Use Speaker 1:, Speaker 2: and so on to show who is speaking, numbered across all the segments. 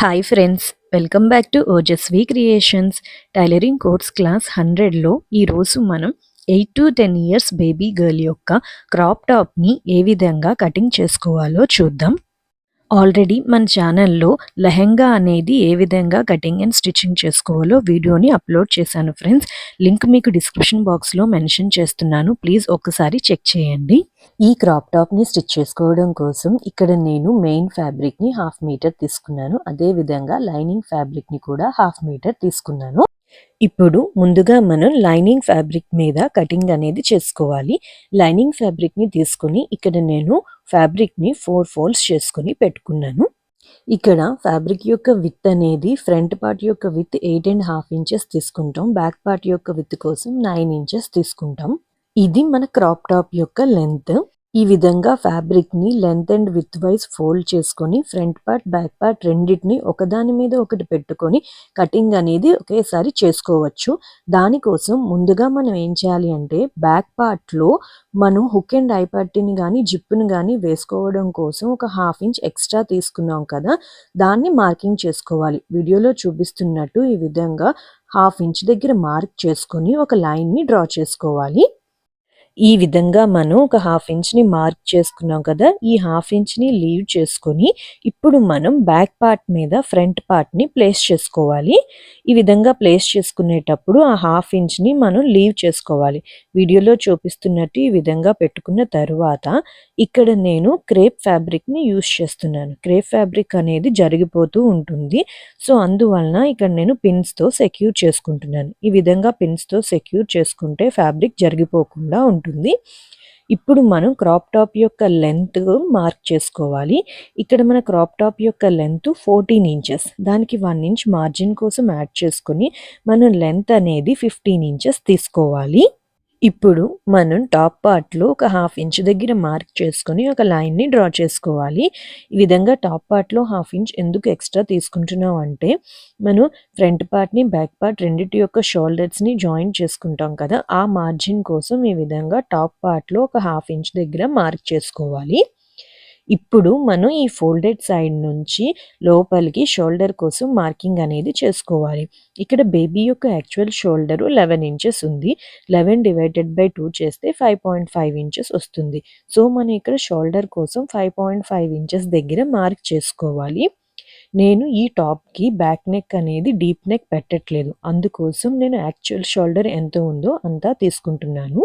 Speaker 1: Hi friends welcome back to Ojaswi creations tailoring course class హండ్రెడ్లో ఈరోజు మనం eight to ten years baby girl యొక్క crop టాప్ని ఏ విధంగా కటింగ్ చేసుకోవాలో చూద్దాం. ఆల్రెడీ మన ఛానల్లో లెహెంగా అనేది ఏ విధంగా కటింగ్ అండ్ స్టిచ్చింగ్ చేసుకోవాలో వీడియోని అప్లోడ్ చేశాను ఫ్రెండ్స్. లింక్ మీకు డిస్క్రిప్షన్ బాక్స్లో మెన్షన్ చేస్తున్నాను. ప్లీజ్ ఒక్కసారి చెక్ చేయండి. ఈ క్రాప్ టాప్ని స్టిచ్ చేసుకోవడం కోసం ఇక్కడ నేను మెయిన్ ఫ్యాబ్రిక్ని హాఫ్ మీటర్ తీసుకున్నాను. అదే విధంగా లైనింగ్ ఫ్యాబ్రిక్ని కూడా హాఫ్ మీటర్ తీసుకున్నాను. ఇప్పుడు ముందుగా మనం లైనింగ్ ఫ్యాబ్రిక్ మీద కటింగ్ అనేది చేసుకోవాలి. లైనింగ్ ఫ్యాబ్రిక్ని తీసుకుని ఇక్కడ నేను ఫ్యాబ్రిక్ని ఫోర్ ఫోల్డ్స్ చేసుకుని పెట్టుకున్నాను. ఇక్కడ ఫ్యాబ్రిక్ యొక్క విత్ అనేది ఫ్రంట్ పార్ట్ యొక్క width eight and half inches తీసుకుంటాం. బ్యాక్ పార్ట్ యొక్క విత్ కోసం నైన్ ఇంచెస్ తీసుకుంటాం. ఇది మన క్రాప్ టాప్ యొక్క లెంత్ ఈ విధంగా ఫ్యాబ్రిక్ని length and width wise fold చేసుకొని ఫ్రంట్ పార్ట్ బ్యాక్ పార్ట్ రెండింటిని ఒకదాని మీద ఒకటి పెట్టుకొని కటింగ్ అనేది ఒకేసారి చేసుకోవచ్చు. దానికోసం ముందుగా మనం ఏం చేయాలి అంటే బ్యాక్ పార్ట్లో మనం హుక్ అండ్ ఐ పట్టిని కానీ జిప్పును కానీ వేసుకోవడం కోసం ఒక హాఫ్ ఇంచ్ ఎక్స్ట్రా తీసుకున్నాం కదా దాన్ని మార్కింగ్ చేసుకోవాలి. వీడియోలో చూపిస్తున్నట్టు ఈ విధంగా హాఫ్ ఇంచ్ దగ్గర మార్క్ చేసుకొని ఒక లైన్ని డ్రా చేసుకోవాలి. ఈ విధంగా మనం ఒక హాఫ్ ఇంచ్ని మార్క్ చేసుకున్నాం కదా ఈ హాఫ్ ఇంచ్ని లీవ్ చేసుకొని ఇప్పుడు మనం బ్యాక్ పార్ట్ మీద ఫ్రంట్ పార్ట్ని ప్లేస్ చేసుకోవాలి. ఈ విధంగా ప్లేస్ చేసుకునేటప్పుడు ఆ హాఫ్ ఇంచ్ని మనం లీవ్ చేసుకోవాలి. వీడియోలో చూపిస్తున్నట్టు ఈ విధంగా పెట్టుకున్న తరువాత ఇక్కడ నేను క్రేప్ ఫ్యాబ్రిక్ని యూస్ చేస్తున్నాను. క్రేప్ ఫ్యాబ్రిక్ అనేది జరిగిపోతూ ఉంటుంది. సో అందువలన ఇక్కడ నేను పిన్స్తో సెక్యూర్ చేసుకుంటున్నాను. ఈ విధంగా పిన్స్తో సెక్యూర్ చేసుకుంటే ఫ్యాబ్రిక్ జరిగిపోకుండా ఉంటుంది. ఉంటుంది. ఇప్పుడు మనం క్రాప్ టాప్ యొక్క లెంత్ మార్క్ చేసుకోవాలి. ఇక్కడ మన క్రాప్ టాప్ యొక్క లెంత్ ఫోర్టీన్ ఇంచెస్ దానికి వన్ ఇంచ్ మార్జిన్ కోసం యాడ్ చేసుకొని మనం లెంత్ అనేది ఫిఫ్టీన్ ఇంచెస్ తీసుకోవాలి. ఇప్పుడు మనం టాప్ పార్ట్లో ఒక హాఫ్ ఇంచ్ దగ్గర మార్క్ చేసుకొని ఒక లైన్ని డ్రా చేసుకోవాలి. ఈ విధంగా టాప్ పార్ట్లో హాఫ్ ఇంచ్ ఎందుకు ఎక్స్ట్రా తీసుకుంటున్నాం అంటే మనం ఫ్రంట్ పార్ట్ని బ్యాక్ పార్ట్ రెండింటి యొక్క షోల్డర్స్ని జాయిన్ చేసుకుంటాం కదా ఆ మార్జిన్ కోసం ఈ విధంగా టాప్ పార్ట్లో ఒక హాఫ్ ఇంచ్ దగ్గర మార్క్ చేసుకోవాలి. ఇప్పుడు మనం ఈ ఫోల్డెడ్ సైడ్ నుంచి లోపలికి షోల్డర్ కోసం మార్కింగ్ అనేది చేసుకోవాలి. ఇక్కడ బేబీ యొక్క యాక్చువల్ షోల్డర్ లెవెన్ ఇంచెస్ ఉంది. లెవెన్ డివైడెడ్ బై టూ చేస్తే ఫైవ్ పాయింట్ ఫైవ్ ఇంచెస్ వస్తుంది. సో మనం ఇక్కడ షోల్డర్ కోసం ఫైవ్ పాయింట్ ఫైవ్ ఇంచెస్ దగ్గర మార్క్ చేసుకోవాలి. నేను ఈ టాప్కి బ్యాక్ నెక్ అనేది డీప్ నెక్ పెట్టట్లేదు. అందుకోసం నేను యాక్చువల్ షోల్డర్ ఎంత ఉందో అంతా తీసుకుంటున్నాను.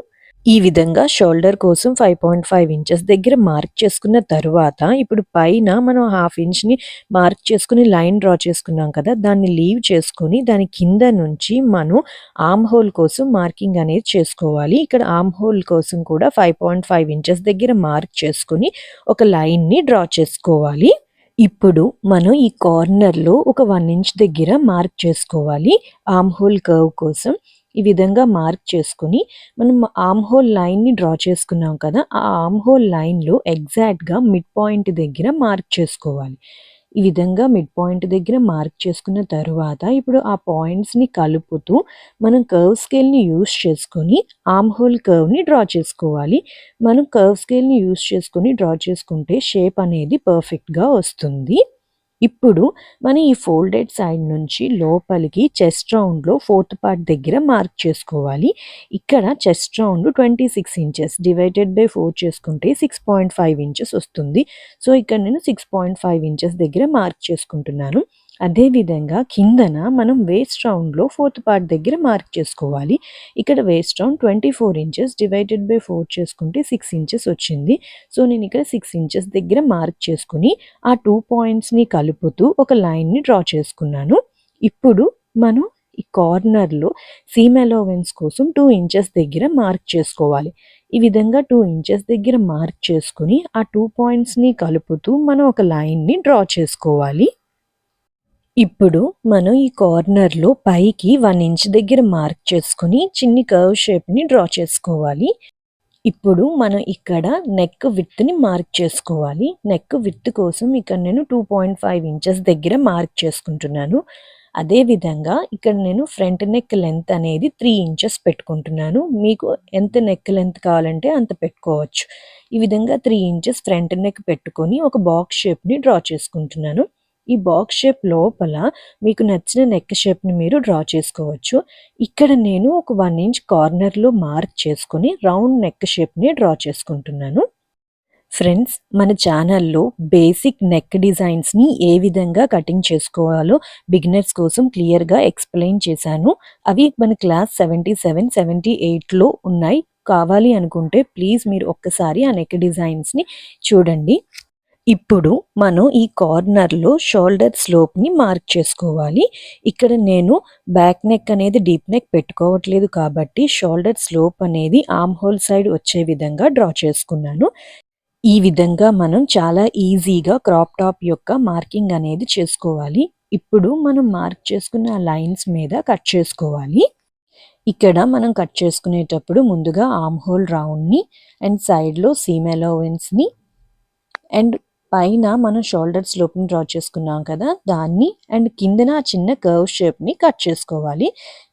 Speaker 1: ఈ విధంగా షోల్డర్ కోసం ఫైవ్ పాయింట్ ఫైవ్ ఇంచెస్ దగ్గర మార్క్ చేసుకున్న తరువాత ఇప్పుడు పైన మనం హాఫ్ ఇంచ్ని మార్క్ చేసుకుని లైన్ డ్రా చేసుకున్నాం కదా దాన్ని లీవ్ చేసుకొని దాని కింద నుంచి మనం ఆమ్ హోల్ కోసం మార్కింగ్ అనేది చేసుకోవాలి. ఇక్కడ ఆమ్ హోల్ కోసం కూడా ఫైవ్ పాయింట్ ఫైవ్ ఇంచెస్ దగ్గర మార్క్ చేసుకుని ఒక లైన్ని డ్రా చేసుకోవాలి. ఇప్పుడు మనం ఈ కార్నర్లో ఒక వన్ ఇంచ్ దగ్గర మార్క్ చేసుకోవాలి. ఆమ్ హోల్ కర్వ్ కోసం ఈ విధంగా మార్క్ చేసుకుని మనం ఆమ్ హోల్ లైన్ని డ్రా చేసుకున్నాం కదా ఆ ఆమ్ హోల్ లైన్లో ఎగ్జాక్ట్గా మిడ్ పాయింట్ దగ్గర మార్క్ చేసుకోవాలి. ఈ విధంగా మిడ్ పాయింట్ దగ్గర మార్క్ చేసుకున్న తర్వాత ఇప్పుడు ఆ పాయింట్స్ని కలుపుతూ మనం కర్వ్ స్కేల్ని యూస్ చేసుకొని ఆమ్ హోల్ కర్వ్ని డ్రా చేసుకోవాలి. మనం కర్వ్ స్కేల్ని యూస్ చేసుకొని డ్రా చేసుకుంటే షేప్ అనేది పర్ఫెక్ట్గా వస్తుంది. ఇప్పుడు మనం ఈ ఫోల్డెడ్ సైడ్ నుంచి లోపలికి చెస్ట్ రౌండ్లో ఫోర్త్ పార్ట్ దగ్గర మార్క్ చేసుకోవాలి. ఇక్కడ chest round twenty six inches divided by four చేసుకుంటే సిక్స్ పాయింట్ ఫైవ్ ఇంచెస్ వస్తుంది. సో ఇక్కడ నేను సిక్స్ పాయింట్ ఫైవ్ ఇంచెస్ దగ్గర మార్క్ చేసుకుంటున్నాను. అదేవిధంగా కిందన మనం వేస్ట్ రౌండ్లో ఫోర్త్ పార్ట్ దగ్గర మార్క్ చేసుకోవాలి. ఇక్కడ waist round twenty four inches divided by four చేసుకుంటే సిక్స్ ఇంచెస్ వచ్చింది. సో నేను ఇక్కడ సిక్స్ ఇంచెస్ దగ్గర మార్క్ చేసుకుని ఆ టూ పాయింట్స్ని కలుపుతూ ఒక లైన్ని డ్రా చేసుకున్నాను. ఇప్పుడు మనం ఈ కార్నర్లో సీమ్ అలోవెన్స్ కోసం టూ ఇంచెస్ దగ్గర మార్క్ చేసుకోవాలి. ఈ విధంగా టూ ఇంచెస్ దగ్గర మార్క్ చేసుకుని ఆ టూ పాయింట్స్ని కలుపుతూ మనం ఒక లైన్ని డ్రా చేసుకోవాలి. ఇప్పుడు మనం ఈ కార్నర్లో పైకి వన్ ఇంచ్ దగ్గర మార్క్ చేసుకుని చిన్ని కర్వ్ షేప్ని డ్రా చేసుకోవాలి. ఇప్పుడు మనం ఇక్కడ నెక్ విత్ని మార్క్ చేసుకోవాలి. నెక్ విత్ కోసం ఇక్కడ నేను టూ పాయింట్ ఫైవ్ ఇంచెస్ దగ్గర మార్క్ చేసుకుంటున్నాను. అదేవిధంగా ఇక్కడ నేను ఫ్రంట్ నెక్ లెంత్ అనేది త్రీ ఇంచెస్ పెట్టుకుంటున్నాను. మీకు ఎంత నెక్ లెంత్ కావాలంటే అంత పెట్టుకోవచ్చు. ఈ విధంగా త్రీ ఇంచెస్ ఫ్రంట్ నెక్ పెట్టుకొని ఒక బాక్స్ షేప్ని డ్రా చేసుకుంటున్నాను. ఈ బాక్స్ షేప్ లోపల మీకు నచ్చిన నెక్ షేప్ని మీరు డ్రా చేసుకోవచ్చు. ఇక్కడ నేను ఒక వన్ ఇంచ్ కార్నర్లో మార్క్ చేసుకొని రౌండ్ నెక్ షేప్ని డ్రా చేసుకుంటున్నాను. ఫ్రెండ్స్ మన ఛానల్లో బేసిక్ నెక్ డిజైన్స్ని ఏ విధంగా కటింగ్ చేసుకోవాలో బిగినర్స్ కోసం క్లియర్గా ఎక్స్ప్లెయిన్ చేశాను. అవి మన క్లాస్ సెవెంటీ సెవెన్ సెవెంటీ ఎయిట్లో ఉన్నాయి. కావాలి అనుకుంటే ప్లీజ్ మీరు ఒక్కసారి ఆ నెక్ డిజైన్స్ని చూడండి. ఇప్పుడు మనం ఈ కార్నర్లో షోల్డర్ స్లోప్ని మార్క్ చేసుకోవాలి. ఇక్కడ నేను బ్యాక్ నెక్ అనేది డీప్ నెక్ పెట్టుకోవట్లేదు కాబట్టి షోల్డర్ స్లోప్ అనేది ఆమ్ హోల్ సైడ్ వచ్చే విధంగా డ్రా చేసుకున్నాను. ఈ విధంగా మనం చాలా ఈజీగా క్రాప్ టాప్ యొక్క మార్కింగ్ అనేది చేసుకోవాలి. ఇప్పుడు మనం మార్క్ చేసుకున్న లైన్స్ మీద కట్ చేసుకోవాలి. ఇక్కడ మనం కట్ చేసుకునేటప్పుడు ముందుగా ఆమ్ హోల్ రౌండ్ని అండ్ సైడ్లో సీమ్ అలవెన్స్ని అండ్ పైన మనం షోల్డర్ స్లోప్ని డ్రా చేసుకున్నాం కదా దాన్ని అండ్ కిందన చిన్న కర్వ్ షేప్ని కట్ చేసుకోవాలి.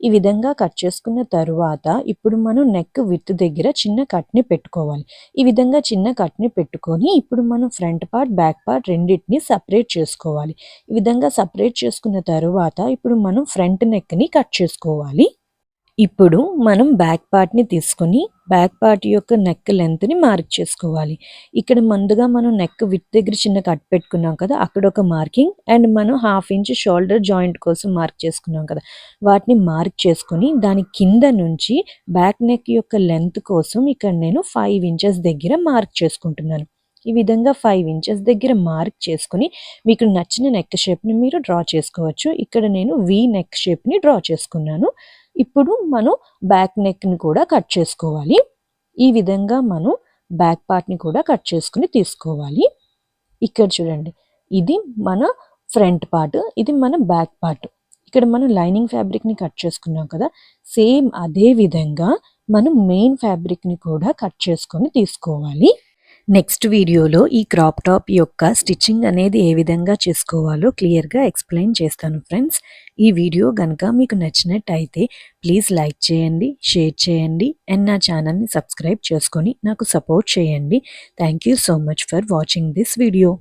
Speaker 1: ఈ విధంగా కట్ చేసుకున్న తరువాత ఇప్పుడు మనం నెక్ విత్ దగ్గర చిన్న కట్ని పెట్టుకోవాలి. ఈ విధంగా చిన్న కట్ని పెట్టుకొని ఇప్పుడు మనం ఫ్రంట్ పార్ట్ బ్యాక్ పార్ట్ రెండింటిని సపరేట్ చేసుకోవాలి. ఈ విధంగా సపరేట్ చేసుకున్న తరువాత ఇప్పుడు మనం ఫ్రంట్ నెక్ని కట్ చేసుకోవాలి. ఇప్పుడు మనం బ్యాక్ పార్ట్ని తీసుకొని బ్యాక్ పార్ట్ యొక్క నెక్ లెంత్ని మార్క్ చేసుకోవాలి. ఇక్కడ ముందుగా మనం నెక్ విత్ దగ్గర చిన్న కట్ పెట్టుకున్నాం కదా అక్కడ ఒక మార్కింగ్ అండ్ మనం హాఫ్ ఇంచ్ షోల్డర్ జాయింట్ కోసం మార్క్ చేసుకున్నాం కదా. వాటిని మార్క్ చేసుకొని దాని కింద నుంచి బ్యాక్ నెక్ యొక్క లెంత్ కోసం ఇక్కడ నేను ఫైవ్ ఇంచెస్ దగ్గర మార్క్ చేసుకుంటున్నాను. ఈ విధంగా ఫైవ్ ఇంచెస్ దగ్గర మార్క్ చేసుకుని మీకు నచ్చిన నెక్ షేప్ని మీరు డ్రా చేసుకోవచ్చు. ఇక్కడ నేను వి నెక్ షేప్ని డ్రా చేసుకున్నాను. ఇప్పుడు మనం బ్యాక్ నెక్ని కూడా కట్ చేసుకోవాలి. ఈ విధంగా మనం బ్యాక్ పార్ట్ని కూడా కట్ చేసుకుని తీసుకోవాలి. ఇక్కడ చూడండి ఇది మన ఫ్రంట్ పార్ట్ ఇది మన బ్యాక్ పార్ట్ ఇక్కడ మనం లైనింగ్ ఫ్యాబ్రిక్ని కట్ చేసుకున్నాం కదా సేమ్ అదే విధంగా మనం మెయిన్ ఫ్యాబ్రిక్ని కూడా కట్ చేసుకొని తీసుకోవాలి. నెక్స్ట్ వీడియోలో ఈ క్రాప్ టాప్ యొక్క స్టిచ్చింగ్ అనేది ఏ విధంగా చేసుకోవాలో క్లియర్గా ఎక్స్ప్లెయిన్ చేస్తాను ఫ్రెండ్స్. ఈ వీడియో కనుక మీకు నచ్చినట్టయితే ప్లీజ్ లైక్ చేయండి షేర్ చేయండి అండ్ నా ఛానల్ని సబ్స్క్రైబ్ చేసుకొని నాకు సపోర్ట్ చేయండి. Thank you so much for watching this video.